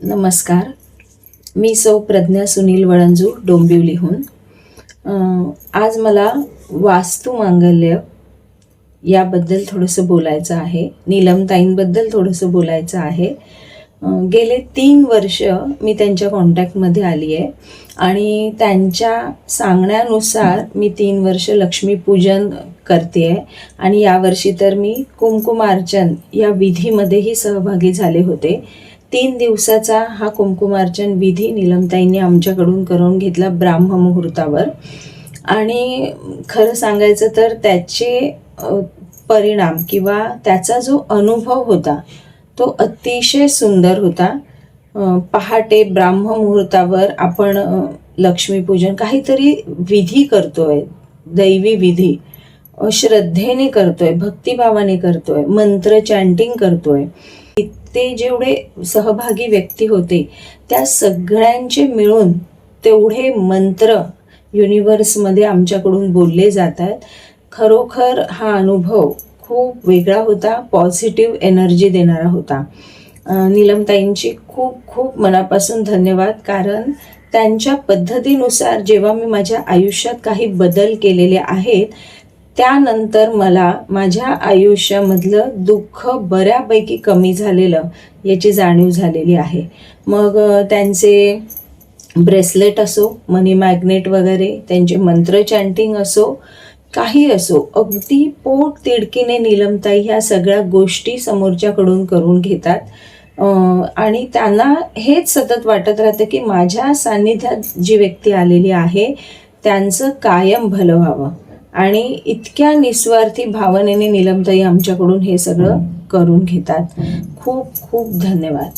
नमस्कार. मी सौ प्रज्ञा सुनील वळंजू डोंबिवलीहून आज मला वास्तू मांगल्य याबद्दल थोडंसं बोलायचं आहे. नीलमताईंबद्दल थोडंसं बोलायचं आहे. गेले तीन वर्ष मी त्यांच्या कॉन्टॅक्टमध्ये आली आहे आणि त्यांच्या सांगण्यानुसार मी तीन वर्ष लक्ष्मीपूजन करते आहे आणि यावर्षी तर मी कुमकुमार्चन या विधीमध्येही सहभागी झाले होते. तीन दिवसाचा हा कुंकुमार्चन विधी निलमताईंनी आमच्याकडून करून घेतला ब्राह्म मुहूर्तावर. आणि खरं सांगायचं तर त्याचे परिणाम किंवा त्याचा जो अनुभव होता तो अतिशय सुंदर होता. पहाटे ब्राह्म मुहूर्तावर आपण लक्ष्मीपूजन काहीतरी विधी करतोय दैवी विधी. श्रद्धेने करतोय भक्तिभावाने करतोय मंत्र चॅन्टिंग करतोय. ते जेवढे सहभागी व्यक्ती होते त्या सगळ्यांचे मिळून तेवढे मंत्र युनिवर्समध्ये आमच्याकडून बोलले जात आहेत खरोखर हा अनुभव खूप वेगळा होता पॉझिटिव्ह एनर्जी देणारा होता. नीलमताईंची खूप खूप मनापासून धन्यवाद कारण त्यांच्या पद्धतीनुसार जेव्हा मी माझ्या आयुष्यात काही बदल केलेले आहेत त्यानंतर मला माझ्या आयुष्यामधलं दुःख बऱ्यापैकी कमी झालेलं याची जाणीव झालेली आहे. मग त्यांचे ब्रेसलेट असो मनी मॅग्नेट वगैरे त्यांचे मंत्र चॅन्टिंग असो काही असो अगदी पोट तिडकीने निलमताई ह्या सगळ्या गोष्टी समोरच्याकडून करून घेतात. आणि त्यांना हेच सतत वाटत राहतं की माझ्या सान्निध्यात जी व्यक्ती आलेली आहे त्यांचं कायम भलं व्हावं. आणि इतक्या निस्वार्थी भावनेने निलमताई आमच्याकडून हे सगळं करून घेतात. खूप खूप धन्यवाद.